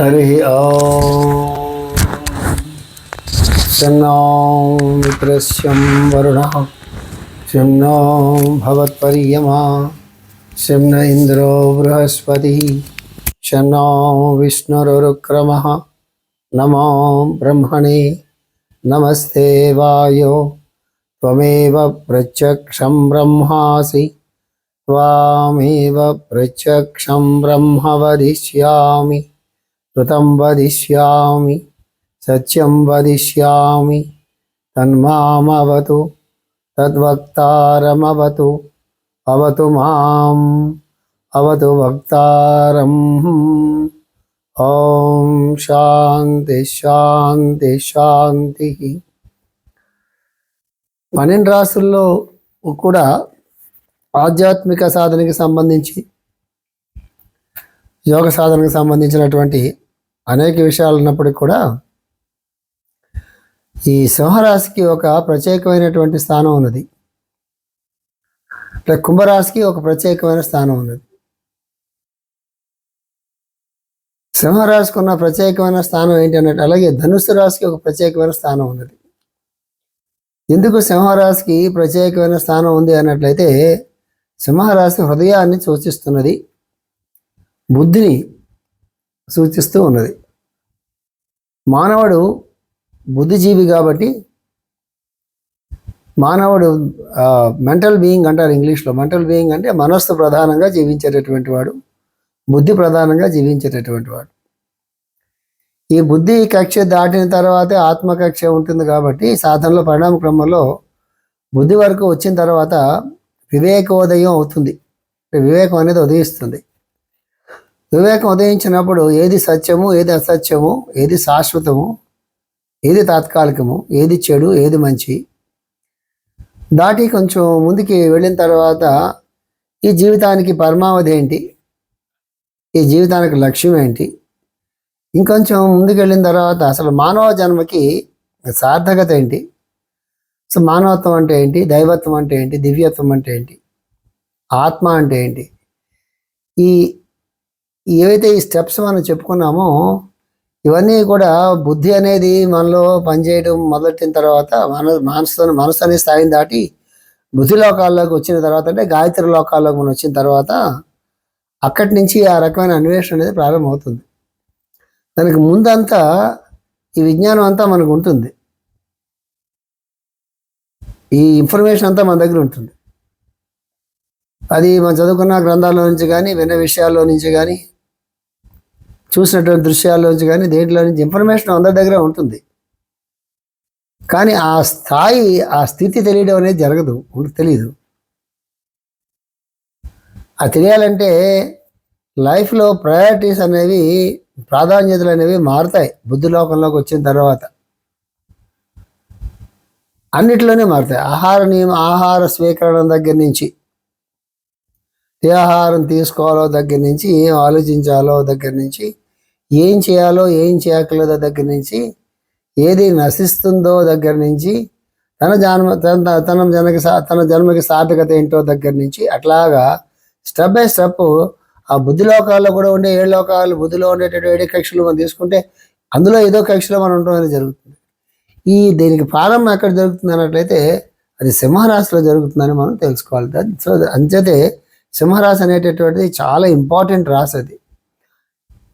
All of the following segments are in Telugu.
हरिः ॐ शं नो मित्रस्यं वरुणः। शं नो भवत्पर्यमा। शं न इन्द्रो बृहस्पतिः। शं नो विष्णुरुक्रमः। नमो ब्रह्मणे। नमस्ते वायो। त्वमेव प्रत्यक्षं ब्रह्मासि। त्वामेव प्रत्यक्षं ब्रह्म वदिष्यामि। కృతం వదిష్యామి సత్యం వదిష్యామి తన్మామవతు తద్వక్తారమవతు అవతు మాం అవతు వక్తారం. ఓం శాంతి శాంతి శాంతి. పన్నెండు రాసుల్లో కూడా ఆధ్యాత్మిక సాధనకి సంబంధించి యోగ సాధనకు సంబంధించినటువంటి అనేక విషయాలు ఉన్నప్పటికీ కూడా ఈ సింహరాశికి ఒక ప్రత్యేకమైనటువంటి స్థానం ఉన్నది. అంటే కుంభరాశికి ఒక ప్రత్యేకమైన స్థానం ఉన్నది. సింహరాశికి ఉన్న ప్రత్యేకమైన స్థానం ఏంటి అన్నట్టు అలాగే ధనుసు రాశికి ఒక ప్రత్యేకమైన స్థానం ఉన్నది. ఎందుకు సింహరాశికి ప్రత్యేకమైన స్థానం ఉంది అన్నట్లయితే సింహరాశి హృదయాన్ని సూచిస్తున్నది. బుద్ధిని సూచిస్తూ ఉన్నది. మానవుడు బుద్ధిజీవి కాబట్టి మానవుడు మెంటల్ బీయింగ్ అంటారు ఇంగ్లీష్లో. మెంటల్ బీయింగ్ అంటే మనస్సు ప్రధానంగా జీవించేటటువంటి వాడు బుద్ధి ప్రధానంగా జీవించేటటువంటి వాడు. ఈ బుద్ధి కక్ష దాటిన తర్వాతే ఆత్మకక్ష ఉంటుంది కాబట్టి సాధనలో పరిణామ క్రమంలో బుద్ధి వరకు వచ్చిన తర్వాత వివేకోదయం అవుతుంది. వివేకం అనేది ఉదయిస్తుంది. వివేకం ఉదయించినప్పుడు ఏది సత్యము ఏది అసత్యము ఏది శాశ్వతము ఏది తాత్కాలికము ఏది చెడు ఏది మంచి. దాటి కొంచెం ముందుకి వెళ్ళిన తర్వాత ఈ జీవితానికి పరమావధి ఏంటి? ఈ జీవితానికి లక్ష్యం ఏంటి? ఇంకొంచెం ముందుకు వెళ్ళిన తర్వాత అసలు మానవ జన్మకి సార్థకత ఏంటి? సో మానవత్వం అంటే ఏంటి? దైవత్వం అంటే ఏంటి? దివ్యత్వం అంటే ఏంటి? ఆత్మ అంటే ఏంటి? ఈ ఏవైతే ఈ స్టెప్స్ మనం చెప్పుకున్నామో ఇవన్నీ కూడా బుద్ధి అనేది మనలో పనిచేయడం మొదలెట్టిన తర్వాత మన మనసు మనసు అనే స్థాయిని దాటి బుద్ధి లోకాల్లోకి వచ్చిన తర్వాత అంటే గాయత్రి లోకాల్లోకి మనం వచ్చిన తర్వాత అక్కడి నుంచి ఆ రకమైన అన్వేషణ అనేది ప్రారంభమవుతుంది. దానికి ముందంతా ఈ విజ్ఞానం అంతా మనకు ఉంటుంది. ఈ ఇన్ఫర్మేషన్ అంతా మన దగ్గర ఉంటుంది. అది మనం చదువుకున్న గ్రంథాల్లో నుంచి కానీ విన్న విషయాల్లో నుంచి కానీ చూసినటువంటి దృశ్యాల్లో కానీ దేంట్లో నుంచి ఇన్ఫర్మేషన్ అందరి దగ్గర ఉంటుంది. కానీ ఆ స్థాయి ఆ స్థితి తెలియడం అనేది జరగదు తెలియదు ఆ తెలియాలంటే లైఫ్లో ప్రయారిటీస్ అనేవి ప్రాధాన్యతలు అనేవి మారుతాయి బుద్ధి లోకంలోకి వచ్చిన తర్వాత. అన్నిట్లోనే మారుతాయి. ఆహార నియమ ఆహార స్వీకరణ దగ్గర నుంచి ఏ ఆహారం తీసుకోవాలో దగ్గర నుంచి ఏం ఆలోచించాలో దగ్గర నుంచి ఏం చేయాలో ఏం చేయకలేదో దగ్గర నుంచి ఏది నశిస్తుందో దగ్గర నుంచి తన జన్మ తన తన జనకి తన జన్మకి సార్థకత ఏంటో దగ్గర నుంచి అట్లాగా స్టెప్ బై స్టెప్ ఆ బుద్ధి లోకాల్లో కూడా ఉండే ఏడు లోకాలు బుద్ధిలో ఉండేటటువంటి ఏడు కక్షలు మనం తీసుకుంటే అందులో ఏదో కక్షలో మనం ఉండడం అనేది జరుగుతుంది. ఈ దీనికి ప్రారంభం ఎక్కడ జరుగుతుంది అన్నట్లయితే అది సింహరాశిలో జరుగుతుందని మనం తెలుసుకోవాలి. సో అంచేతే సింహరాశి అనేటటువంటిది చాలా ఇంపార్టెంట్ రాశి అది.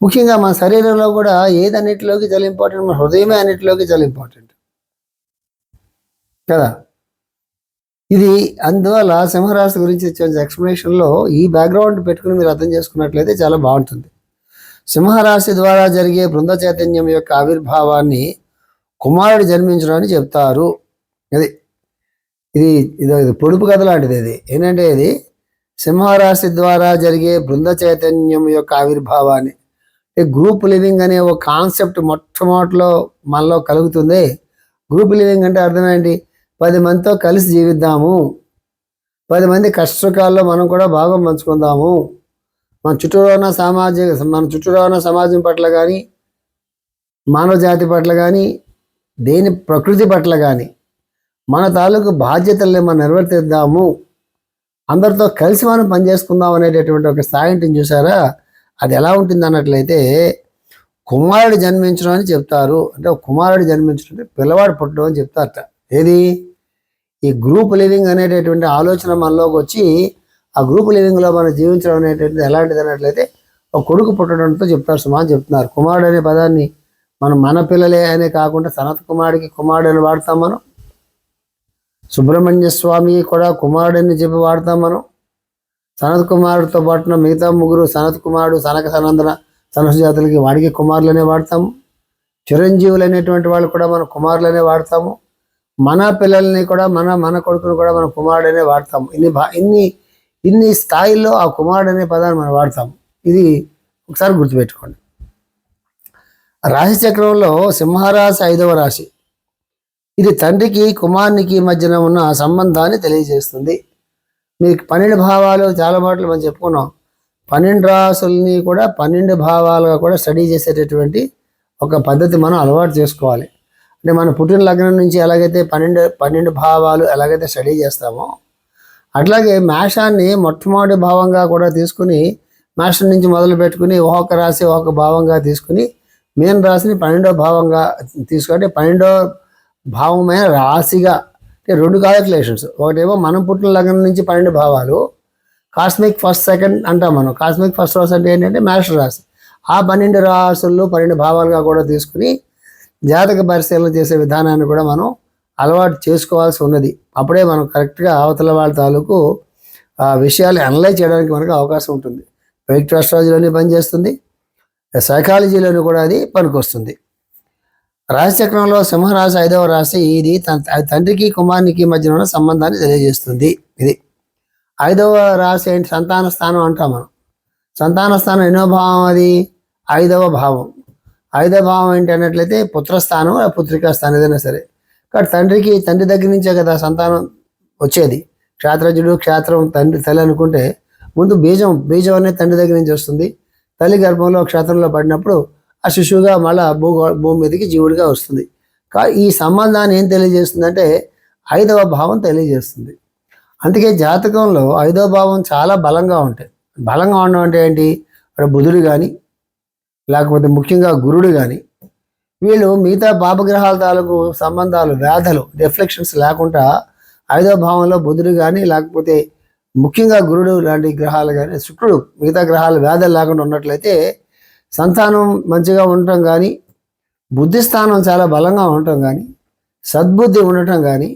ముఖ్యంగా మన శరీరంలో కూడా ఏదన్నిటిలోకి చాలా ఇంపార్టెంట్ మన హృదయమే అన్నిటిలోకి చాలా ఇంపార్టెంట్ కదా? ఇది అందువల్ల సింహరాశి గురించి ఇచ్చే ఎక్స్ప్లెనేషన్లో ఈ బ్యాక్గ్రౌండ్ పెట్టుకుని మీరు అర్థం చేసుకున్నట్లయితే చాలా బాగుంటుంది. సింహరాశి ద్వారా జరిగే బృంద చైతన్యం యొక్క ఆవిర్భావాన్ని కుమారుడు జన్మించడం చెప్తారు. అది ఇది ఇది పొడుపు కథ లాంటిది ఇది ఏంటంటే ఇది సింహరాశి ద్వారా జరిగే బృంద చైతన్యం యొక్క ఆవిర్భావాన్ని గ్రూప్ లివింగ్ అనే ఒక కాన్సెప్ట్ మొట్టమొదటిలో మనలో కలుగుతుంది. గ్రూప్ లివింగ్ అంటే అర్థమేంటి పది మందితో కలిసి జీవిద్దాము. పది మంది కష్టకాల్లో మనం కూడా భాగం పంచుకుందాము. మన చుట్టూరు ఉన్న సామాజిక మన చుట్టూరు ఉన్న సమాజం పట్ల కానీ మానవ జాతి పట్ల కానీ దేని ప్రకృతి పట్ల కానీ మన తాలూకు బాధ్యతల్ని మనం నిర్వర్తిద్దాము అందరితో కలిసి మనం పనిచేసుకుందాం అనేటటువంటి ఒక సాయంత్రం చూసారా? అది ఎలా ఉంటుంది అన్నట్లయితే కుమారుడు జన్మించడం అని చెప్తారు. అంటే కుమారుడు జన్మించడం అంటే పిల్లవాడు పుట్టడం అని చెప్తారట. ఏది? ఈ గ్రూప్ లివింగ్ అనేటటువంటి ఆలోచన మనలోకి వచ్చి ఆ గ్రూప్ లివింగ్లో మనం జీవించడం అనేటువంటిది ఎలాంటిది అన్నట్లయితే ఒక కొడుకు పుట్టడంతో చెప్తారు సుమా అని చెప్తున్నారు. కుమారుడు అనే పదాన్ని మనం మన పిల్లలే అనే కాకుండా సనత్ కుమారుడికి కుమారుడు అని వాడతాం మనం. సుబ్రహ్మణ్య స్వామి కూడా కుమారుడు అని చెప్పి వాడతాం మనం. సనత్ కుమారుడితో పాటున మిగతా ముగ్గురు సనత్ కుమారుడు సనక సనందన సనసు జాతులకి వాడికి కుమారులనే వాడతాము. చిరంజీవులు అనేటువంటి వాళ్ళు కూడా మనం కుమారులనే వాడతాము. మన పిల్లల్ని కూడా మన మన కొడుకుని కూడా మనం కుమారుడనే వాడతాము. ఇన్ని ఇన్ని ఇన్ని స్థాయిల్లో ఆ కుమారుడు అనే పదాన్ని మనం వాడతాము. ఇది ఒకసారి గుర్తుపెట్టుకోండి. రాశి చక్రంలో సింహరాశి ఐదవ రాశి. ఇది తండ్రికి కుమారునికి మధ్యన ఉన్న సంబంధాన్ని తెలియజేస్తుంది. మీకు పన్నెండు భావాలు చాలా మాటలు మనం చెప్పుకున్నాం. పన్నెండు రాసుల్ని కూడా పన్నెండు భావాలుగా కూడా స్టడీ చేసేటటువంటి ఒక పద్ధతి మనం అలవాటు చేసుకోవాలి. అంటే మన పుట్టిన లగ్నం నుంచి ఎలాగైతే పన్నెండు పన్నెండు భావాలు ఎలాగైతే స్టడీ చేస్తామో అట్లాగే మేషాన్ని మొట్టమొదటి భావంగా కూడా తీసుకుని మేషం నుంచి మొదలు పెట్టుకుని ఒక్కొక్క రాశి ఒక్కొక్క భావంగా తీసుకుని మీన రాశిని పన్నెండో భావంగా తీసుకుంటే పన్నెండో భావమైన రాశిగా రెండు క్యాలిక్యులేషన్స్ ఒకటేమో మనం పుట్టిన లగ్నం నుంచి పన్నెండు భావాలు. కాస్మిక్ ఫస్ట్ సెకండ్ అంటాం మనం. కాస్మిక్ ఫస్ట్ రాశి అంటే ఏంటంటే మేష రాశి. ఆ పన్నెండు రాసుల్లో పన్నెండు భావాలుగా కూడా తీసుకుని జాతక పరిశీలన చేసే విధానాన్ని కూడా మనం అలవాటు చేసుకోవాల్సి ఉన్నది. అప్పుడే మనం కరెక్ట్గా అవతల వాళ్ళ తాలూకు ఆ విషయాలు అనలైజ్ చేయడానికి మనకు అవకాశం ఉంటుంది. వెయిట్ అస్ట్రాలజీలోనే పనిచేస్తుంది. సైకాలజీలోని కూడా అది పనికొస్తుంది. రాశిచక్రంలో సింహరాశి ఐదవ రాశి ఇది తన తండ్రికి కుమారునికి మధ్యన ఉన్న సంబంధాన్ని తెలియజేస్తుంది. ఇది ఐదవ రాశి ఏంటి? సంతాన స్థానం అంటాం మనం. సంతాన స్థానం ఎన్నో భావం అది? ఐదవ భావం. ఐదవ భావం ఏంటి అన్నట్లయితే పుత్రస్థానం పుత్రికా స్థానం ఏదైనా సరే. కాబట్టి తండ్రికి తండ్రి దగ్గర నుంచే కదా సంతానం వచ్చేది. క్షేత్రజుడు క్షేత్రం తండ్రి తల్లి అనుకుంటే ముందు బీజం బీజం అనేది తండ్రి దగ్గర నుంచి వస్తుంది. తల్లి గర్భంలో క్షేత్రంలో పడినప్పుడు ఆ శిశువుగా మళ్ళా భూ భూమి మీదకి జీవుడిగా వస్తుంది. కా ఈ సంబంధాన్ని ఏం తెలియజేస్తుందంటే ఐదవ భావం తెలియజేస్తుంది. అందుకే జాతకంలో ఐదవ భావం చాలా బలంగా ఉంటాయి. బలంగా ఉండడం అంటే ఏంటి? బుధుడు కానీ లేకపోతే ముఖ్యంగా గురుడు కానీ వీళ్ళు మిగతా పాపగ్రహాల తాలూకు సంబంధాలు వ్యాధులు రిఫ్లెక్షన్స్ లేకుండా ఐదవ భావంలో బుధుడు కానీ లేకపోతే ముఖ్యంగా గురుడు లాంటి గ్రహాలు కానీ శుక్రుడు మిగతా గ్రహాలు వ్యాధులు లేకుండా ఉన్నట్లయితే సంతానం మంచిగా ఉండటం కానీ బుద్ధి స్థానం చాలా బలంగా ఉండటం కానీ సద్బుద్ధి ఉండటం కానీ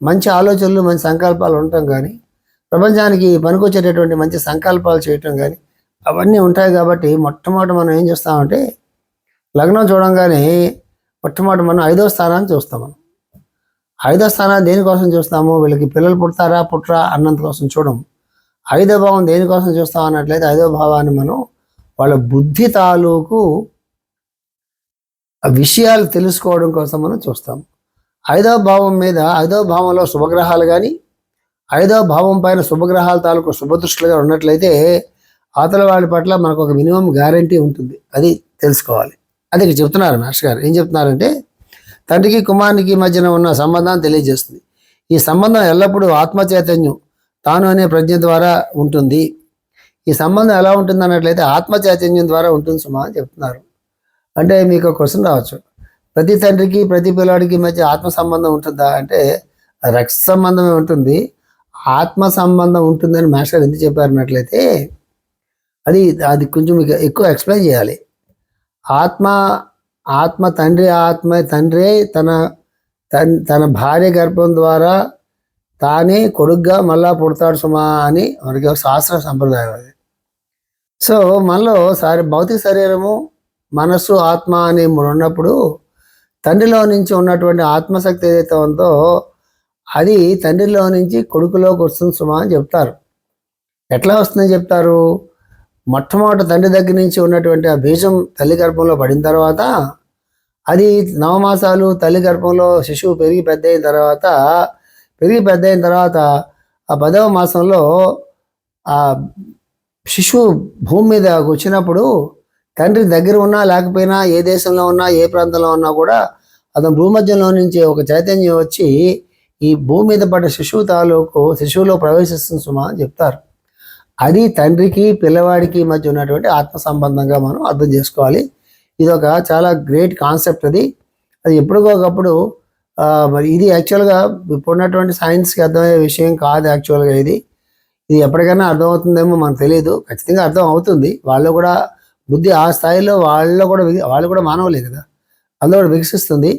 మంచి ఆలోచనలు మంచి సంకల్పాలు ఉండటం కానీ ప్రపంచానికి పనికొచ్చేటటువంటి మంచి సంకల్పాలు చేయటం కానీ అవన్నీ ఉంటాయి కాబట్టి మొట్టమొదటి మనం ఏం చేస్తామంటే లగ్నం చూడంగానే మొట్టమొదటి మనం ఐదో స్థానాన్ని చూస్తాం మనం. ఐదో స్థానాన్ని దేనికోసం చూస్తాము? వీళ్ళకి పిల్లలు పుడతారా పుట్టరా అన్నంత కోసం చూడము. ఐదో భావం దేనికోసం చూస్తాం అన్నట్లయితే ఐదో భావాన్ని మనం వాళ్ళ బుద్ధి తాలూకు ఆ విషయాలు తెలుసుకోవడం కోసం మనం చూస్తాం. ఐదవ భావం మీద ఐదవ భావంలో శుభగ్రహాలు కానీ ఐదవ భావం పైన శుభగ్రహాల తాలూకు శుభదృష్టిగా ఉన్నట్లయితే అవతల వాళ్ళ పట్ల మనకు ఒక మినిమం గ్యారంటీ ఉంటుంది. అది తెలుసుకోవాలి. అది ఇక్కడ చెప్తున్నారు మాస్టర్ గారు. ఏం చెప్తున్నారంటే తండ్రికి కుమారునికి మధ్యన ఉన్న సంబంధాన్ని తెలియజేస్తుంది. ఈ సంబంధం ఎల్లప్పుడూ ఆత్మచైతన్యం తాను అనే ప్రజ్ఞ ద్వారా ఉంటుంది. ఈ సంబంధం ఎలా ఉంటుంది అన్నట్లయితే ఆత్మ చైతన్యం ద్వారా ఉంటుంది సుమా అని చెప్తున్నారు. అంటే మీకు ఒక క్వశ్చన్ రావచ్చు. ప్రతి తండ్రికి ప్రతి పిల్లాడికి మధ్య ఆత్మ సంబంధం ఉంటుందా? అంటే రక్త సంబంధమే ఉంటుంది. ఆత్మ సంబంధం ఉంటుందని మాస్టర్ ఎందుకు చెప్పారన్నట్లయితే అది అది కొంచెం మీకు ఎక్కువ ఎక్స్ప్లెయిన్ చేయాలి. ఆత్మ ఆత్మ తండ్రి ఆత్మ తండ్రే తన తన తన భార్య గర్భం ద్వారా తానే కొడుగ్గా మళ్ళా పుడతాడు సుమా అని మనకి ఒక శాస్త్ర సంప్రదాయం అది. సో మనలో సారి భౌతిక శరీరము మనస్సు ఆత్మ అని మూడు ఉన్నప్పుడు తండ్రిలో నుంచి ఉన్నటువంటి ఆత్మశక్తి ఏదైతే ఉందో అది తండ్రిలో నుంచి కొడుకులోకి వస్తుంది సుమా అని చెప్తారు. ఎట్లా వస్తుందని చెప్తారు? మొట్టమొదటి తండ్రి దగ్గర నుంచి ఉన్నటువంటి ఆ బీజం తల్లి గర్భంలో పడిన తర్వాత అది నవమాసాలు తల్లి గర్భంలో శిశువు పెరిగి పెద్ద అయిన తర్వాత పెరిగి పెద్ద అయిన తర్వాత ఆ పదవ మాసంలో ఆ శిశువు భూమి మీద వచ్చినప్పుడు తండ్రి దగ్గర ఉన్నా లేకపోయినా ఏ దేశంలో ఉన్నా ఏ ప్రాంతంలో ఉన్నా కూడా అతను భూమధ్యంలో నుంచి ఒక చైతన్యం వచ్చి ఈ భూమి మీద పడ్డ శిశువు తాలూకు శిశువులో ప్రవేశిస్తుంది సుమా అని చెప్తారు. అది తండ్రికి పిల్లవాడికి మధ్య ఉన్నటువంటి ఆత్మ సంబంధంగా మనం అర్థం చేసుకోవాలి. ఇది ఒక చాలా గ్రేట్ కాన్సెప్ట్ అది. అది ఎప్పటికొకప్పుడు మరి ఇది యాక్చువల్గా ఇప్పుడున్నటువంటి సైన్స్కి అర్థమయ్యే విషయం కాదు యాక్చువల్గా ఇది. ఇది ఎప్పటికైనా అర్థమవుతుందేమో మనకు తెలియదు ఖచ్చితంగా అర్థం అవుతుంది వాళ్ళు కూడా బుద్ధి ఆ స్థాయిలో వాళ్ళు కూడా వాళ్ళు కూడా మానవులే కదా. అందులో కూడా వికసిస్తుంది.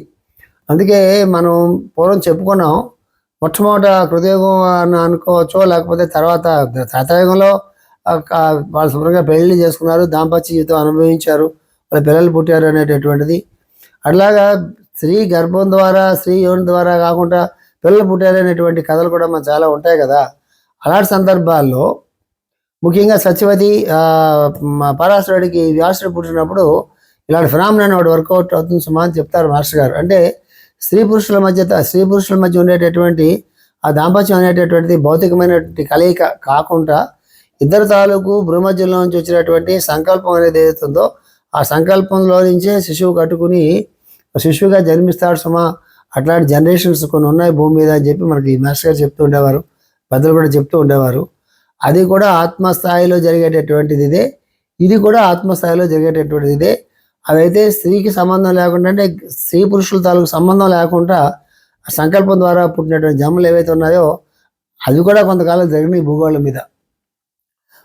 అందుకే మనం పూర్వం చెప్పుకున్నాం మొట్టమొదట కృతయుగం అని అనుకోవచ్చో లేకపోతే తర్వాత త్రేతాయుగంలో వాళ్ళు శుభ్రంగా పెళ్ళి చేసుకున్నారు దాంపత్య జీవితం అనుభవించారు వాళ్ళ పిల్లలు పుట్టారు అనేటటువంటిది. అట్లాగా స్త్రీ గర్భం ద్వారా స్త్రీ యోని ద్వారా కాకుండా పిల్లలు పుట్టారనేటువంటి కథలు కూడా మనకు చాలా ఉంటాయి కదా. అలాంటి సందర్భాల్లో ముఖ్యంగా సత్యవతి పరాశరుడికి వ్యాసుడు పుట్టినప్పుడు ఇలాంటి ఫినామినా వాడు వర్కౌట్ అవుతుంది సుమా అని చెప్తారు మాస్టర్ గారు. అంటే స్త్రీ పురుషుల మధ్య స్త్రీ పురుషుల మధ్య ఉండేటటువంటి ఆ దాంపత్యం అనేటటువంటిది భౌతికమైనటువంటి కలయిక కాకుండా ఇద్దరు తాలూకు భ్రూమధ్యంలో నుంచి వచ్చినటువంటి సంకల్పం అనేది ఏదైతుందో ఆ సంకల్పంలో నుంచే శిశువు కట్టుకుని శిశువుగా జన్మిస్తాడు సుమా. అట్లాంటి జనరేషన్స్ కొన్ని ఉన్నాయి భూమి మీద అని చెప్పి మనకి మాస్టర్ గారు చెప్తూ ఉండేవారు. పెద్దలు కూడా చెప్తూ ఉండేవారు. అది కూడా ఆత్మస్థాయిలో జరిగేటటువంటిది ఇదే. ఇది కూడా ఆత్మస్థాయిలో జరిగేటటువంటిది ఇదే. అవైతే స్త్రీకి సంబంధం లేకుండా అంటే స్త్రీ పురుషుల తాలూకు సంబంధం లేకుండా సంకల్పం ద్వారా పుట్టినటువంటి జన్మలు ఏవైతే ఉన్నాయో అవి కూడా కొంతకాలం జరిగినాయి భూగోళం మీద.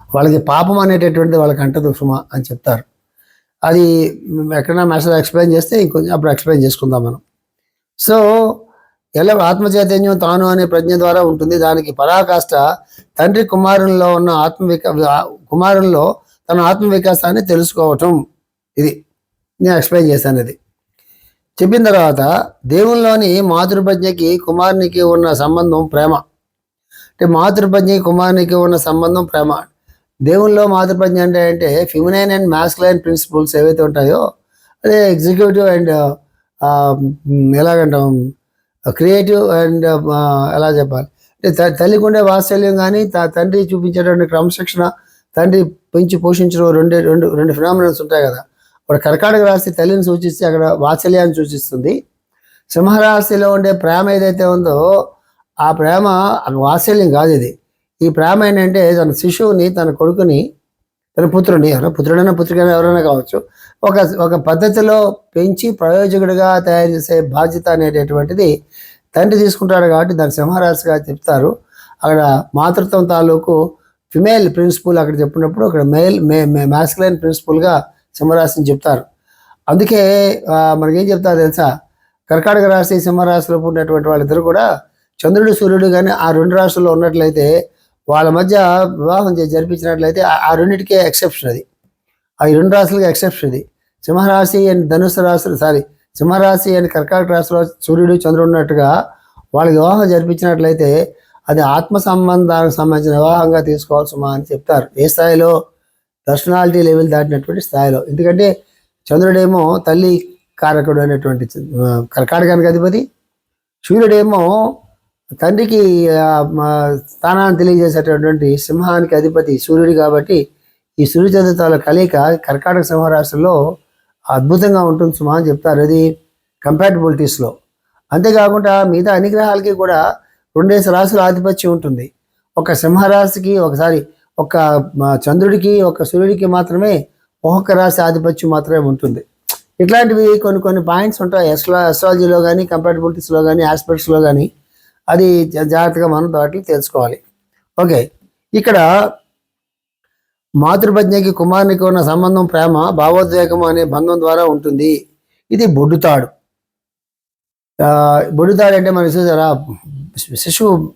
వాళ్ళకి పాపం అనేటటువంటిది వాళ్ళకి అంటదు సుమ అని చెప్తారు. అది ఎక్కడైనా మెసేజ్ ఎక్స్ప్లెయిన్ చేస్తే ఇంకొంచెం అప్పుడు ఎక్స్ప్లెయిన్ చేసుకుందాం మనం. సో ఎలా ఆత్మచైతన్యం తాను అనే ప్రజ్ఞ ద్వారా ఉంటుంది. దానికి పరాకాష్ట తండ్రి కుమారునిలో ఉన్న ఆత్మ వికా తన ఆత్మ వికాసాన్ని తెలుసుకోవటం. ఇది నేను ఎక్స్ప్లెయిన్ చేశాను ఇది. చెప్పిన తర్వాత దేవునిలోని మాతృప్రజ్ఞకి కుమారునికి ఉన్న సంబంధం ప్రేమ. అంటే మాతృప్రజ్ఞకి కుమారునికి ఉన్న సంబంధం ప్రేమ. దేవునిలో మాతృప్రజ్ఞ అంటే అంటే ఫిమినైన్ అండ్ మాస్కులైన్ ప్రిన్సిపల్స్ ఏవైతే ఉంటాయో అదే ఎగ్జిక్యూటివ్ అండ్ ఎలాగంటాం? క్రియేటివ్ అండ్ ఎలా చెప్పాలి? అంటే త- తల్లికి ఉండే వాత్సల్యం కానీ తండ్రి చూపించేటువంటి క్రమశిక్షణ తండ్రి పెంచి పోషించడం రెండు రెండు రెండు ఫినామినల్స్ ఉంటాయి కదా. ఇప్పుడు కర్కాటక రాశి తల్లిని సూచిస్తే అక్కడ వాత్సల్యాన్ని సూచిస్తుంది. సింహరాశిలో ఉండే ప్రేమ ఏదైతే ఉందో ఆ ప్రేమ వాత్సల్యం కాదు ఇది. ఈ ప్రేమ ఏంటంటే తన శిశువుని తన కొడుకుని తన పుత్రుని ఎవరైనా పుత్రుడైనా పుత్రికైనా ఎవరైనా కావచ్చు. ఒక ఒక పద్ధతిలో పెంచి ప్రయోజకుడిగా తయారు చేసే బాధ్యత అనేటటువంటిది తండ్రి తీసుకుంటాడు కాబట్టి దాన్ని సింహరాశిగా చెప్తారు. అక్కడ మాతృత్వం తాలూకు ఫిమేల్ ప్రిన్సిపల్ అక్కడ చెప్పినప్పుడు అక్కడ మేల్ మే మ్యాస్కులైన్ ప్రిన్సిపల్గా సింహరాశిని చెప్తారు. అందుకే మనకేం చెప్తారు తెలుసా? కర్కాటక రాశి సింహరాశిలో పుట్టినటువంటి వాళ్ళిద్దరు కూడా చంద్రుడు సూర్యుడు కానీ ఆ రెండు రాశుల్లో ఉన్నట్లయితే వాళ్ళ మధ్య వివాహం జరిపించినట్లయితే ఆ- రెండింటికే ఎక్సెప్షన్ అది. ఆ ఈ రెండు రాశులకి ఎక్సెప్షన్ ఇది. సింహరాశి అండ్ ధనుసు రాశులు సారీ సింహరాశి అండ్ కర్కాటక రాశిలో సూర్యుడు చంద్రుడు ఉన్నట్టుగా వాళ్ళకి వివాహం జరిపించినట్లయితే అది ఆత్మ సంబంధానికి సంబంధించిన వివాహంగా తీసుకోవాల్సిమా అని చెప్తారు. ఏ స్థాయిలో? పర్సనాలిటీ లెవెల్ దాటినటువంటి స్థాయిలో. ఎందుకంటే చంద్రుడేమో తల్లి కారకుడు అనేటువంటి కర్కాటకానికి అధిపతి. సూర్యుడేమో తండ్రికి స్థానాన్ని తెలియజేసేటటువంటి సింహానికి అధిపతి సూర్యుడు కాబట్టి ఈ సూర్య చంద్రతాల కలయిక కర్కాటక సింహరాశిలో అద్భుతంగా ఉంటుంది సుమా అని చెప్తారు. అది కంపాటబిలిటీస్లో అంతేకాకుండా మిగతా అన్ని గ్రహాలకి కూడా రెండేసి రాశుల ఆధిపత్యం ఉంటుంది. ఒక సింహరాశికి ఒకసారి ఒక చంద్రుడికి ఒక సూర్యుడికి మాత్రమే ఒక్కొక్క రాశి ఆధిపత్యం మాత్రమే ఉంటుంది. ఇట్లాంటివి కొన్ని కొన్ని పాయింట్స్ ఉంటాయి. ఎస్ట్రా ఎస్ట్రాలజీలో కానీ కంపాటబిలిటీస్లో కానీ ఆస్పెక్ట్స్లో కానీ అది జా- జాగ్రత్తగా మనం వాటిని తెలుసుకోవాలి. ఓకే. ఇక్కడ మాతృపజ్ఞకి కుమారునికి ఉన్న సంబంధం ప్రేమ భావోద్వేగం అనే బంధం ద్వారా ఉంటుంది. ఇది బొడ్డుతాడు. బొడ్డుతాడు అంటే మనం చూసారా శిశువు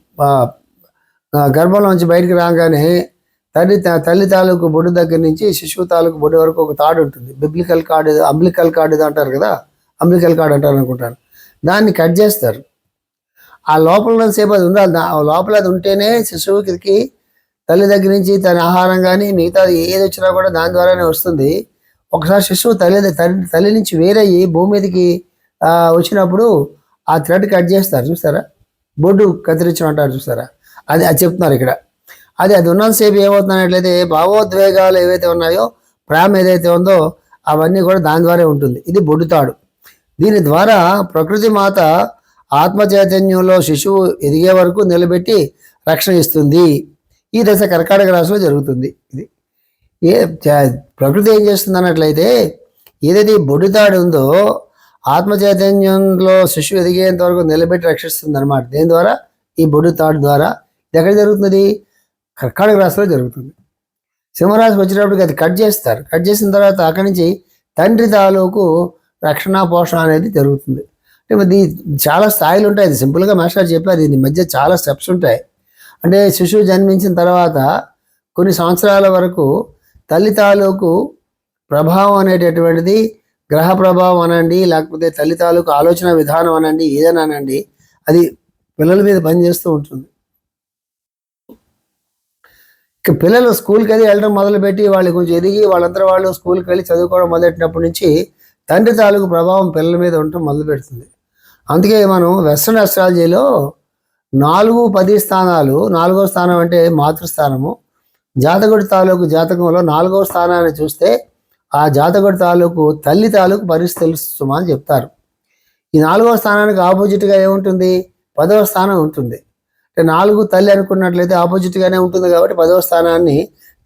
గర్భంలోంచి బయటికి రాగానే తల్లి తల్లి తాలూకు బొడ్డు దగ్గర నుంచి శిశువు తాలూకు బొడ్డు వరకు ఒక తాడు ఉంటుంది. బిబ్లికల్ కార్డు అంబ్లికల్ కార్డు అంటారు కదా అంబ్లికల్ కార్డు అంటారు అనుకుంటాను. దాన్ని కట్ చేస్తారు. ఆ లోపల సేపు అది ఉండాలి. ఆ లోపల అది ఉంటేనే శిశువుకి తల్లి దగ్గర నుంచి తన ఆహారం కానీ మిగతా ఏది వచ్చినా కూడా దాని ద్వారానే వస్తుంది. ఒకసారి శిశువు తల్లి తల్లి తల్లి నుంచి వేరయ్యి భూమి మీదకి వచ్చినప్పుడు ఆ థ్రెడ్ కట్ చేస్తారు. చూస్తారా? బొడ్డు కత్తిరించడం అంటారు చూస్తారా? అది అది చెప్తున్నారు ఇక్కడ. అది అది ఉన్నంతసేపు ఏమవుతున్నట్లయితే భావోద్వేగాలు ఏవైతే ఉన్నాయో ప్రేమ ఏదైతే ఉందో అవన్నీ కూడా దాని ద్వారా ఉంటుంది. ఇది బొడ్డుతాడు దీని ద్వారా ప్రకృతి మాత ఆత్మ చైతన్యంలో శిశువు ఎదిగే వరకు నిలబెట్టి రక్షణ ఇస్తుంది. ఈ దశ కర్కాటక రాశిలో జరుగుతుంది. ఇది. ఏ ప్రకృతి ఏం చేస్తుంది అన్నట్లయితే ఏదైతే ఈ బొడితాడు ఉందో ఆత్మ చైతన్యంలో శిశువు ఎదిగేంత వరకు నిలబెట్టి రక్షిస్తుంది అనమాట దేని ద్వారా? ఈ బొడితాడు ద్వారా. ఇది ఎక్కడ జరుగుతుంది? కర్కాటక రాశిలో జరుగుతుంది. సింహరాశికి వచ్చేటప్పటికి అది కట్ చేస్తారు. కట్ చేసిన తర్వాత అక్కడి నుంచి తండ్రి తాలూకు రక్షణ పోషణ అనేది జరుగుతుంది. అంటే ఇది చాలా స్థాయిలు ఉంటాయి. అది సింపుల్గా మాస్టర్ చెప్పారు దీని మధ్య చాలా స్టెప్స్ ఉంటాయి. అంటే శిశువు జన్మించిన తర్వాత కొన్ని సంవత్సరాల వరకు తల్లి తాలూకు ప్రభావం అనేటటువంటిది గ్రహ ప్రభావం అనండి లేకపోతే తల్లి తాలూకు ఆలోచన విధానం అనండి ఏదైనా అనండి అది పిల్లల మీద పనిచేస్తూ ఉంటుంది. ఇక పిల్లలు స్కూల్కి వెళ్ళి వెళ్ళడం మొదలుపెట్టి వాళ్ళు కొంచెం ఎదిగి వాళ్ళంతా వాళ్ళు స్కూల్కి వెళ్ళి చదువుకోవడం మొదలెట్టినప్పటి నుంచి తండ్రి తాలూకు ప్రభావం పిల్లల మీద ఉండటం మొదలు పెడుతుంది అందుకే మనం వెస్ట్రన్ అస్ట్రాలజీలో నాలుగు పది స్థానాలు నాలుగో స్థానం అంటే మాతృస్థానము. జాతకుడి తాలూకు జాతకంలో నాలుగో స్థానాన్ని చూస్తే ఆ జాతకుడి తాలూకు తల్లి తాలూకు పరిస్థితి తెలుస్తుమా అని చెప్తారు. ఈ నాలుగో స్థానానికి ఆపోజిట్గా ఏముంటుంది? పదవ స్థానం ఉంటుంది. అంటే నాలుగు తల్లి అనుకున్నట్లయితే ఆపోజిట్గానే ఉంటుంది కాబట్టి పదవ స్థానాన్ని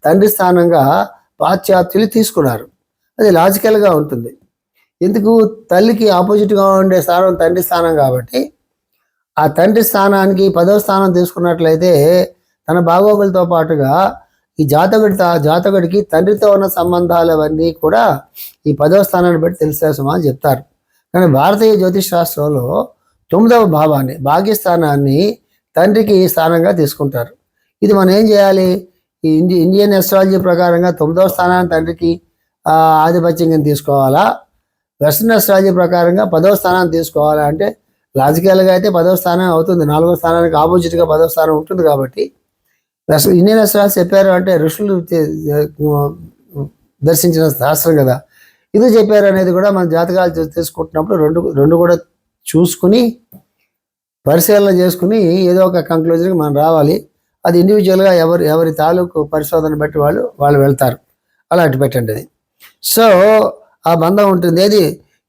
తండ్రి స్థానంగా పాశ్చాత్యులు తీసుకున్నారు. అది లాజికల్గా ఉంటుంది. ఎందుకు? తల్లికి ఆపోజిట్గా ఉండే స్థానం తండ్రి స్థానం కాబట్టి. ఆ తండ్రి స్థానానికి పదవ స్థానం తీసుకున్నట్లయితే తన బాగోగులతో పాటుగా ఈ జాతకుడి జాతకుడికి తండ్రితో ఉన్న సంబంధాలు అవన్నీ కూడా ఈ పదవ స్థానాన్ని బట్టి తెలిసేసమా అని చెప్తారు. కానీ భారతీయ జ్యోతిష్ శాస్త్రంలో తొమ్మిదవ భావాన్ని భాగ్యస్థానాన్ని తండ్రికి స్థానంగా తీసుకుంటారు. ఇది మనం ఏం చేయాలి? ఈ ఇండియన్ ఎస్ట్రాలజీ ప్రకారంగా తొమ్మిదవ స్థానాన్ని తండ్రికి ఆధిపత్యంగా తీసుకోవాలా? వెస్ట్రన్ ఎస్ట్రాలజీ ప్రకారంగా పదవ స్థానాన్ని తీసుకోవాలంటే లాజికల్గా అయితే పదవ స్థానం అవుతుంది. నాలుగో స్థానానికి ఆపోజిట్గా పదవ స్థానం ఉంటుంది కాబట్టి. ఇండియన్ ఎస్ట్రాలజీ చెప్పారు అంటే ఋషులు దర్శించిన శాస్త్రం కదా. ఇది చెప్పారు అనేది కూడా మన జాతకాలు తీసుకుంటున్నప్పుడు రెండు రెండు కూడా చూసుకుని పరిశీలన చేసుకుని ఏదో ఒక కంక్లూజన్కి మనం రావాలి. అది ఇండివిజువల్గా ఎవరు ఎవరి తాలూకు పరిశోధన బట్టి వాళ్ళు వాళ్ళు వెళ్తారు. అలా అటు పెట్టండి అది. సో ఆ బంధం ఉంటుంది. అది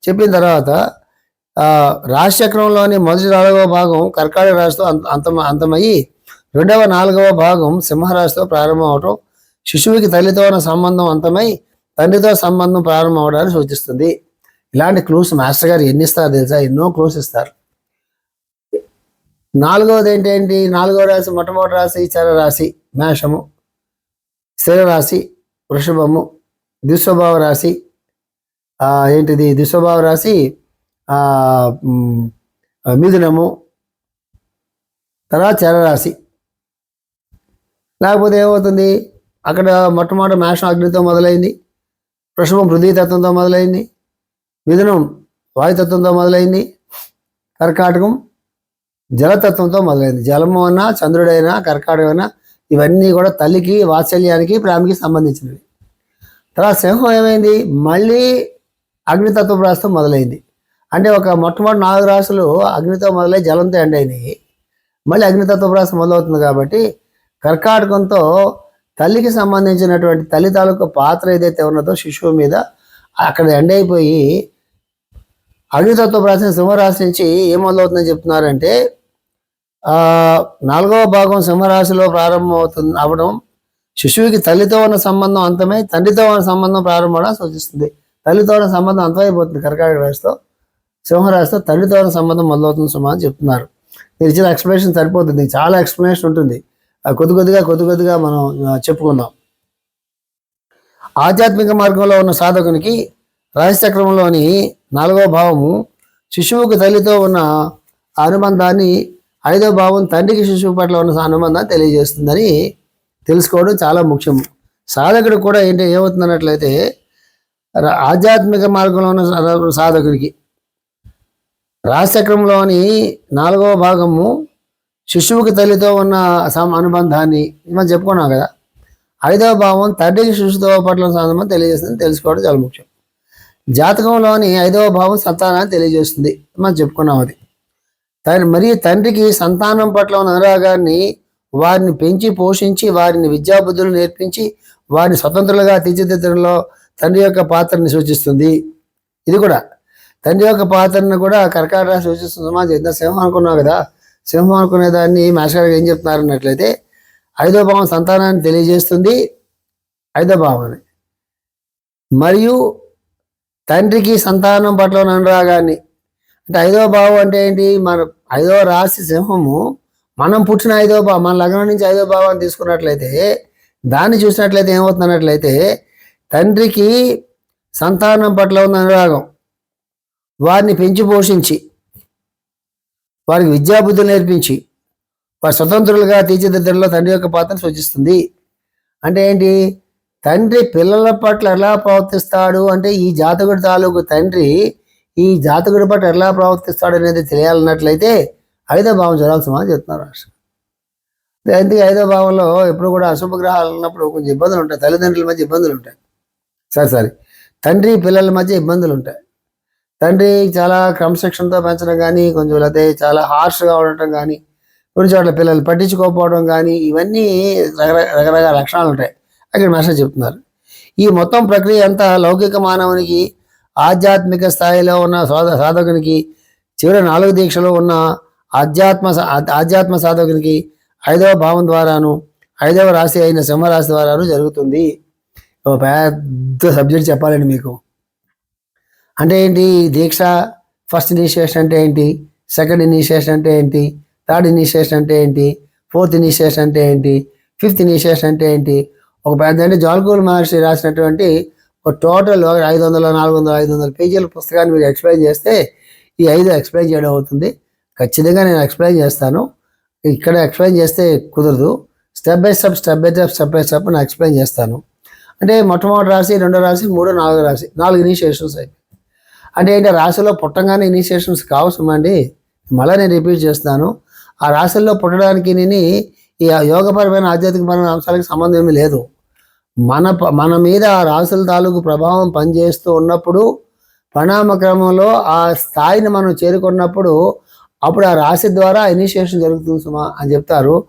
చెప్పిన తర్వాత ఆ, రాశిచక్రంలోని మొదటి నాలుగవ భాగం కర్కాటక రాశితో అంత అంతం అంతమయ్యి రెండవ నాలుగవ భాగం సింహరాశితో ప్రారంభం అవటం శిశువుకి తల్లితో ఉన్న సంబంధం అంతమై తండ్రితో సంబంధం ప్రారంభం అవడాన్ని సూచిస్తుంది. ఇలాంటి క్లూస్ మాస్టర్ గారు ఎన్ని ఇస్తారు తెలుసా? ఎన్నో క్లూస్ ఇస్తారు. నాలుగవది ఏంటేంటి నాలుగవ రాశి మొట్టమొదటి రాశి చర రాశి మేషము స్థిర రాశి వృషభము దుస్వభావ రాశి ఏంటిది? దుస్వభావ రాశి మిథునము తర్వాత చరరాశి లేకపోతే ఏమవుతుంది? అక్కడ మొట్టమొదటి మేషం అగ్నితో మొదలైంది వృషభం తత్వంతో మొదలైంది మిథునం వాయుతత్వంతో మొదలైంది కర్కాటకం జలతత్వంతో మొదలైంది. జలము అన్నా చంద్రుడైనా కర్కాటకం అయినా ఇవన్నీ కూడా తల్లికి వాత్సల్యానికి ప్రేమకి సంబంధించినవి. తర్వాత సింహం ఏమైంది? మళ్ళీ అగ్నితత్వ రాశితో మొదలైంది. అంటే ఒక మొట్టమొదటి నాలుగు రాశులు అగ్నితో మొదలై జలంతో ఎండ్ అయినాయి. మళ్ళీ అగ్నితత్వ రాశి మొదలవుతుంది కాబట్టి కర్కాటకంతో తల్లికి సంబంధించినటువంటి తల్లి తాలూకు పాత్ర ఏదైతే ఉన్నదో శిశువు మీద అక్కడ ఎండ్ అయిపోయి అగ్నితత్వ రాశి సింహరాశి నుంచి ఏం మొదలవుతుందని చెప్తున్నారంటే నాలుగవ భాగం సింహరాశిలో ప్రారంభం అవుతుంది అవడం శిశువుకి తల్లితో ఉన్న సంబంధం అంతమై తండ్రితో ఉన్న సంబంధం ప్రారంభం సూచిస్తుంది. తల్లితోడ సంబంధం అంతమైపోతుంది కర్కాటక రాశితో సింహరాశితో తల్లితోడ సంబంధం మొదలవుతుంది సుమా అని చెప్తున్నారు. మీరు ఇచ్చిన ఎక్స్ప్లెనేషన్ సరిపోతుంది. చాలా ఎక్స్ప్లెనేషన్ ఉంటుంది. కొద్ది కొద్దిగా కొద్ది కొద్దిగా మనం చెప్పుకుందాం. ఆధ్యాత్మిక మార్గంలో ఉన్న సాధకునికి రాశిచక్రంలోని నాలుగవ భావము శిశువుకు తల్లితో ఉన్న అనుబంధాన్ని ఐదో భావం తండ్రికి శిశువు పట్ల ఉన్న అనుబంధాన్ని తెలియజేస్తుందని తెలుసుకోవడం చాలా ముఖ్యం. సాధకుడు కూడా ఏంటి ఏమవుతుందన్నట్లయితే ఆధ్యాత్మిక మార్గంలో ఉన్న సాధకుడికి. రాశిచక్రంలోని నాలుగవ భాగము శిశువుకి తల్లితో ఉన్న సమ అనుబంధాన్ని మనం చెప్పుకున్నాం కదా. ఐదవ భావం తండ్రికి శిశువుతో పట్ల సంబంధం తెలియజేస్తుంది తెలుసుకోవడం చాలా ముఖ్యం. జాతకంలోని ఐదవ భావం సంతానాన్ని తెలియజేస్తుంది మనం చెప్పుకున్నాం అది. తన మరియు తండ్రికి సంతానం పట్ల ఉన్న అనురాగాన్ని వారిని పెంచి పోషించి వారిని విద్యాబుద్ధులు నేర్పించి వారిని స్వతంత్రులుగా తీర్చిదిద్దడంలో తండ్రి యొక్క పాత్రని సూచిస్తుంది. ఇది కూడా. తండ్రి యొక్క పాత్రను కూడా కర్కాటక రాశి సూచిస్తుంది సమాజం ఇంత సింహం అనుకున్నావు కదా? సింహం అనుకునే దాన్ని మాస్టర్ గారు ఏం చెప్తున్నారు అన్నట్లయితే ఐదో భావం సంతానాన్ని తెలియజేస్తుంది. ఐదో భావాన్ని మరియు తండ్రికి సంతానం పట్ల ఉన్న అనురాగాన్ని. అంటే ఐదో భావం అంటే ఏంటి? మన ఐదో రాశి సింహము మనం పుట్టిన ఐదో భావం మన లగ్నం నుంచి ఐదో భావాన్ని తీసుకున్నట్లయితే దాన్ని చూసినట్లయితే ఏమవుతున్నట్లయితే తండ్రికి సంతానం పట్ల ఉన్న అనురాగం. వారిని పెంచి పోషించి వారికి విద్యాబుద్ధులు నేర్పించి వారు స్వతంత్రులుగా తీర్చిదిద్దడంలో తండ్రి యొక్క పాత్రను సూచిస్తుంది. అంటే ఏంటి? తండ్రి పిల్లల పట్ల ఎలా ప్రవర్తిస్తాడు అంటే ఈ జాతకుడి తాలూకు తండ్రి ఈ జాతకుడి పట్ల ఎలా ప్రవర్తిస్తాడు అనేది తెలియాలన్నట్లయితే ఐదో భావం చూడాల్సిన చెప్తున్నారు రాష్ట్రం. అందుకే ఐదో భావంలో ఎప్పుడు కూడా అశుభ గ్రహాలు ఉన్నప్పుడు కొంచెం ఇబ్బందులు ఉంటాయి. తల్లిదండ్రుల మధ్య ఇబ్బందులు ఉంటాయి. సరే సరే తండ్రి పిల్లల మధ్య ఇబ్బందులు ఉంటాయి తండ్రి చాలా క్రమశిక్షణతో పెంచడం కానీ కొంచెం లేకపోతే చాలా హార్ష్గా ఉండటం కానీ కొన్ని చోట్ల పిల్లలు పట్టించుకోకపోవడం కానీ ఇవన్నీ రకరకాల రకరకాల లక్షణాలు ఉంటాయి అక్కడ మెసేజ్ చెప్తున్నారు. ఈ మొత్తం ప్రక్రియ అంతా లౌకిక మానవునికి ఆధ్యాత్మిక స్థాయిలో ఉన్న సాధకునికి చివరి నాలుగు దీక్షలో ఉన్న ఆధ్యాత్మ ఆధ్యాత్మ సాధకునికి ఐదవ భావం ద్వారాను ఐదవ రాశి అయిన సింహరాశి ద్వారాను జరుగుతుంది. ఒక పెద్ద సబ్జెక్ట్ చెప్పాలండి మీకు. అంటే ఏంటి దీక్ష ఫస్ట్ ఇనిషియేషన్ అంటే ఏంటి సెకండ్ ఇనిషియేషన్ అంటే ఏంటి థర్డ్ ఇనిషియేషన్ అంటే ఏంటి ఫోర్త్ ఇనిషియేషన్ అంటే ఏంటి ఫిఫ్త్ ఇనిషియేషన్ అంటే ఏంటి ఒక పెద్ద అంటే జాల్కూల్ మహర్షి రాసినటువంటి ఒక టోటల్ ఐదు వందల నాలుగు వందల ఐదు వందల పేజీల పుస్తకాన్ని మీరు ఎక్స్ప్లెయిన్ చేస్తే ఈ ఐదు ఎక్స్ప్లెయిన్ చేయడం అవుతుంది. ఖచ్చితంగా నేను ఎక్స్ప్లెయిన్ చేస్తాను. ఇక్కడ ఎక్స్ప్లెయిన్ చేస్తే కుదరదు. Step by step step by step step by step నేను ఎక్స్ప్లెయిన్ చేస్తాను. అంటే మొట్టమొదటి రాశి రెండో రాశి మూడో నాలుగో రాశి నాలుగు ఇనిషియేషన్స్ అయిపోయి అంటే ఏంటి రాశిలో పుట్టంగానే ఇనిషియేషన్స్ కావసరం అండి మళ్ళీ నేను రిపీట్ చేస్తాను ఆ రాశుల్లో పుట్టడానికి నేను ఈ యోగపరమైన ఆధ్యాత్మికపరమైన అంశాలకు సంబంధం ఏమీ లేదు. మన ప- మన మీద ఆ రాశుల తాలూకు ప్రభావం పనిచేస్తూ ఉన్నప్పుడు పరిణామ క్రమంలో ఆ స్థాయిని మనం చేరుకున్నప్పుడు అప్పుడు ఆ రాశి ద్వారా ఇనిషియేషన్ జరుగుతుంది సుమా అని చెప్తారు.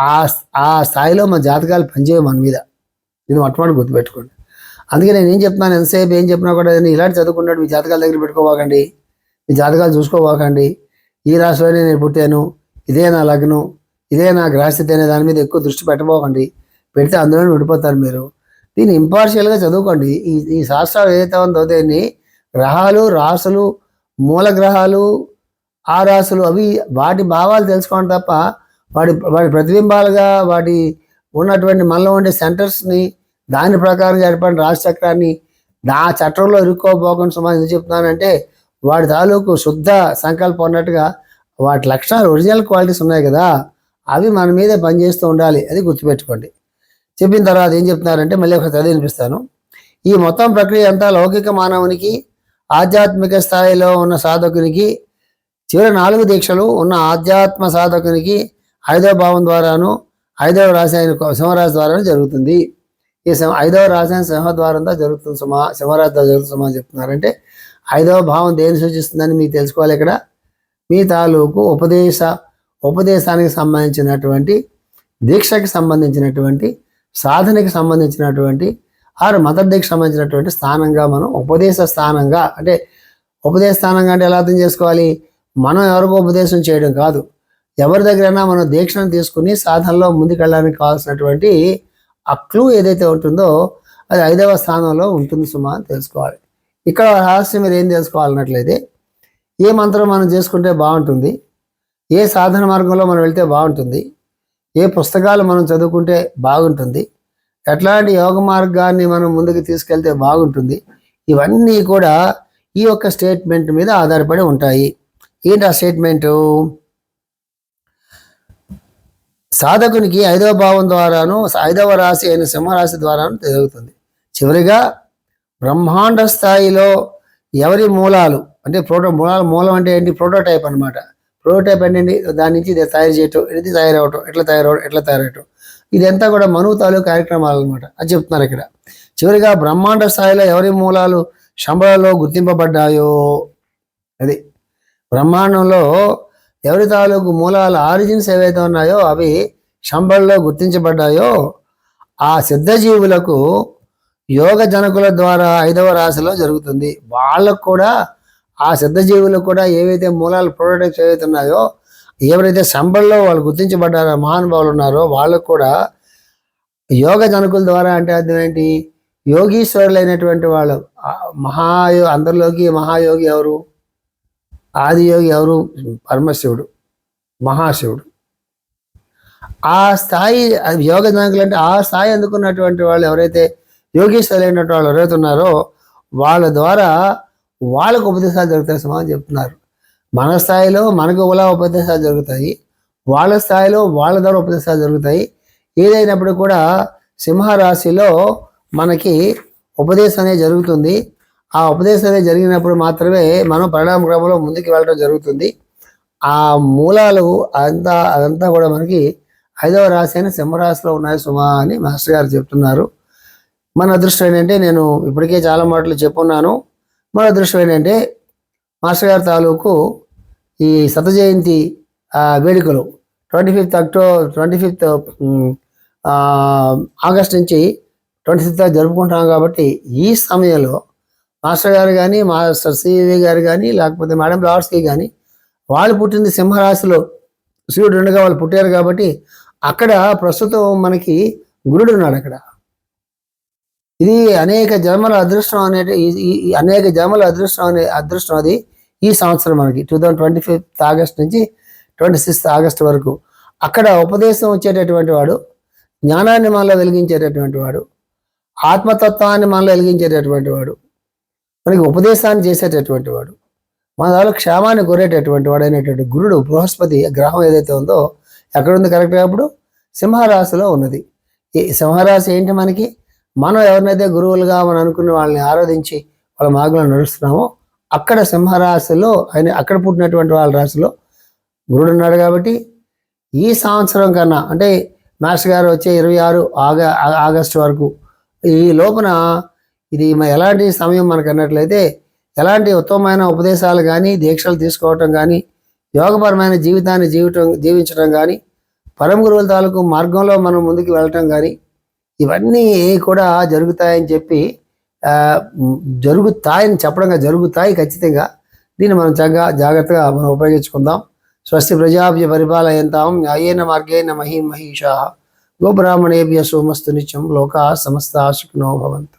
ఆ ఆ స్థాయిలో మన జాతకాలు పనిచేయవు మన మీద. ఇది మొట్టమొదటి గుర్తుపెట్టుకోండి. అందుకే నేను ఏం చెప్తున్నాను ఎంతసేపు ఏం చెప్పినా కూడా నేను ఇలాంటి చదువుకున్నాడు మీ జాతకాల దగ్గర పెట్టుకోవాకండి మీ జాతకాలు చూసుకోవాకండి. ఈ రాశిలోనే నేను పుట్టాను ఇదే నా లగ్నం ఇదే నా గ్రహస్థితి అనే దాని మీద ఎక్కువ దృష్టి పెట్టబోకండి. పెడితే అందులోనే ఉండిపోతారు మీరు. దీన్ని ఇంపార్షియల్గా చదువుకోండి. ఈ ఈ శాస్త్రాలు ఏదైతే ఉందో దీన్ని? గ్రహాలు రాసులు మూల గ్రహాలు ఆ రాసులు అవి వాటి భావాలు తెలుసుకోవడం తప్ప వాటి వాటి ప్రతిబింబాలుగా వాటి ఉన్నటువంటి మనలో ఉండే సెంటర్స్ని దాని ప్రకారం ఏర్పడిన రాష్ట్ర చక్రాన్ని నా చట్టంలో ఇరుక్కోబోకుండా సుమారు ఎందుకు చెప్తున్నానంటే వాడి తాలూకు శుద్ధ సంకల్పం ఉన్నట్టుగా వాటి లక్షణాలు ఒరిజినల్ క్వాలిటీస్ ఉన్నాయి కదా అవి మన మీదే పనిచేస్తూ ఉండాలి అది గుర్తుపెట్టుకోండి. చెప్పిన తర్వాత ఏం చెప్తున్నారంటే మళ్ళీ ఒక చదివి వినిపిస్తాను ఈ మొత్తం ప్రక్రియ అంతా లౌకిక మానవునికి ఆధ్యాత్మిక స్థాయిలో ఉన్న సాధకునికి చివరి నాలుగు దీక్షలు ఉన్న ఆధ్యాత్మ సాధకునికి ఐదో భావం ద్వారాను ఐదవ రాశి అయిన సింహరాశి ద్వారానే జరుగుతుంది. ఈ సింహ ఐదవ రాశి అయిన సింహ ద్వారంతో జరుగుతుంది సుమా సింహరాశి ద్వారా జరుగుతుంది సుమా చెప్తున్నారంటే ఐదవ భావం దేని సూచిస్తుందని మీకు తెలుసుకోవాలి ఇక్కడ? మీ తాలూకు ఉపదేశ ఉపదేశానికి సంబంధించినటువంటి దీక్షకి సంబంధించినటువంటి సాధనకి సంబంధించినటువంటి ఆరు మదర్ దీక్షకు సంబంధించినటువంటి స్థానంగా మనం ఉపదేశ స్థానంగా అంటే ఉపదేశ స్థానంగా అంటే ఎలా అర్థం చేసుకోవాలి? మనం ఎవరికో ఉపదేశం చేయడం కాదు. ఎవరి దగ్గరైనా మనం దీక్షను తీసుకుని సాధనలో ముందుకెళ్ళడానికి కావాల్సినటువంటి ఆ క్లూ ఏదైతే ఉంటుందో అది ఐదవ స్థానంలో ఉంటుంది సుమా అని తెలుసుకోవాలి. ఇక్కడ రహస్యం మీరు ఏం తెలుసుకోవాలన్నట్లయితే ఏ మంత్రం మనం చేసుకుంటే బాగుంటుంది ఏ సాధన మార్గంలో మనం వెళ్తే బాగుంటుంది ఏ పుస్తకాలు మనం చదువుకుంటే బాగుంటుంది ఎట్లాంటి యోగ మార్గాన్ని మనం ముందుకు తీసుకెళ్తే బాగుంటుంది ఇవన్నీ కూడా ఈ యొక్క స్టేట్మెంట్ మీద ఆధారపడి ఉంటాయి. ఏంటి ఆ స్టేట్మెంటు? సాధకునికి ఐదవ భావం ద్వారాను ఐదవ రాశి అయిన సింహరాశి ద్వారాను జరుగుతుంది చివరిగా బ్రహ్మాండ స్థాయిలో ఎవరి మూలాలు అంటే ప్రోటో మూలాలు మూలం అంటే ఏంటి? ప్రోటోటైప్ అన్నమాట. ప్రోటోటైప్ ఏంటండి దాని నుంచి ఇది తయారు చేయటం ఇది తయారవటం ఎట్లా తయారవడం ఎట్లా తయారవటం. ఇదంతా కూడా మనువు తాలూకు కార్యక్రమాలు అనమాట అది చెప్తున్నారు ఇక్కడ. చివరిగా బ్రహ్మాండ స్థాయిలో ఎవరి మూలాలు శంబలలో గుర్తింపబడ్డాయో? అది బ్రహ్మాండంలో ఎవరి తాలూకు మూలాల ఆరిజిన్స్ ఏవైతే ఉన్నాయో అవి శంబల్లో గుర్తించబడ్డాయో ఆ సిద్ధజీవులకు యోగ జనకుల ద్వారా ఐదవ రాశిలో జరుగుతుంది. వాళ్ళకు కూడా ఆ సిద్ధజీవులకు కూడా ఏవైతే మూలాలు ప్రోడక్ట్స్ ఏవైతే ఉన్నాయో ఎవరైతే శంబల్లో వాళ్ళు గుర్తించబడ్డారో మహానుభావులు ఉన్నారో వాళ్ళకు కూడా యోగ జనకుల ద్వారా అంటే అర్థం ఏంటి? యోగీశ్వరులైనటువంటి వాళ్ళు. మహాయో అందరిలోకి మహాయోగి ఎవరు? ఆదియోగి ఎవరు? పరమశివుడు మహాశివుడు. ఆ స్థాయి అది యోగ నాయకులు అంటే ఆ స్థాయి అందుకున్నటువంటి వాళ్ళు ఎవరైతే యోగీశ్వరులైనటువంటి వాళ్ళు ఎవరైతే ఉన్నారో వాళ్ళ ద్వారా వాళ్ళకు ఉపదేశాలు జరుగుతాయి సమానం చెప్తున్నారు. మన స్థాయిలో మనకు ఎలా ఉపదేశాలు జరుగుతాయి వాళ్ళ స్థాయిలో వాళ్ళ ద్వారా ఉపదేశాలు జరుగుతాయి ఏదైనప్పుడు కూడా సింహరాశిలో మనకి ఉపదేశం అనేది జరుగుతుంది. ఆ ఉపదేశం అనేది జరిగినప్పుడు మాత్రమే మనం పరిణామ క్రమంలో ముందుకు వెళ్ళడం జరుగుతుంది. ఆ మూలాలు అంతా అదంతా కూడా మనకి ఐదవ రాశి అయిన సింహరాశిలో ఉన్నాయి సుమా అని మాస్టర్ గారు చెప్తున్నారు. మన అదృష్టం ఏంటంటే నేను ఇప్పటికే చాలా మాటలు చెప్పున్నాను. మన అదృష్టం ఏంటంటే మాస్టర్ గారి తాలూకు ఈ శత జయంతి వేడుకలు twenty fifth October twenty fifth August నుంచి ట్వంటీ ఫిఫ్త్ జరుపుకుంటాం కాబట్టి ఈ సమయంలో మాస్టర్ గారు కానీ మాస్టర్ సివి గారు కానీ లేకపోతే మేడం లార్డ్స్కి కానీ వాళ్ళు పుట్టింది సింహరాశిలో. శివుడు ఉండగా వాళ్ళు పుట్టారు కాబట్టి అక్కడ ప్రస్తుతం మనకి గురుడు ఉన్నాడు అక్కడ. ఇది అనేక జన్మల అదృష్టం అనే ఈ అనేక జన్మల అదృష్టం అనే అదృష్టం అది ఈ సంవత్సరం మనకి. Two thousand twenty fifth August నుంచి ట్వంటీ సిక్స్త్ ఆగస్ట్ వరకు. అక్కడ ఉపదేశం వచ్చేటటువంటి వాడు జ్ఞానాన్ని మనలో వెలిగించేటటువంటి వాడు ఆత్మతత్వాన్ని మనలో వెలిగించేటటువంటి వాడు. మనకి ఉపదేశాన్ని చేసేటటువంటి వాడు. మన దానిలో క్షేమాన్ని కోరేటటువంటి వాడు అయినటువంటి గురుడు బృహస్పతి గ్రహం ఏదైతే ఉందో ఎక్కడ ఉంది కరెక్ట్గా అప్పుడు సింహరాశిలో ఉన్నది. ఈ సింహరాశి ఏంటి మనకి? మనం ఎవరినైతే గురువులుగా మనం అనుకున్న వాళ్ళని ఆరాధించి వాళ్ళ మార్గంలో నడుస్తున్నామో అక్కడ సింహరాశిలో ఆయన అక్కడ పుట్టినటువంటి వాళ్ళ రాశిలో గురుడు ఉన్నాడు కాబట్టి ఈ సంవత్సరం కన్నా అంటే మాస్టర్ గారు వచ్చే ఇరవై ఆరు ఆగా ఆగస్టు వరకు ఈ లోపల ఇది ఎలాంటి సమయం మనకు అన్నట్లయితే ఎలాంటి ఉత్తమమైన ఉపదేశాలు కానీ దీక్షలు తీసుకోవటం కానీ యోగపరమైన జీవితాన్ని జీవితం జీవించడం కానీ పరమ గురువుల తాలూకు మార్గంలో మనం ముందుకు వెళ్ళటం కానీ ఇవన్నీ కూడా జరుగుతాయని చెప్పి జరుగుతాయని చెప్పడంగా జరుగుతాయి ఖచ్చితంగా. దీన్ని మనం చక్కగా జాగ్రత్తగా మనం ఉపయోగించుకుందాం. స్వస్తి ప్రజాభ్య పరిపాలయంతాం. న్యాయేన మార్గేణ మహీ మహిషా గోబ్రాహ్మణేభ్య సోమస్తు నిత్యం లోకా సమస్త సుఖినో భవంతు.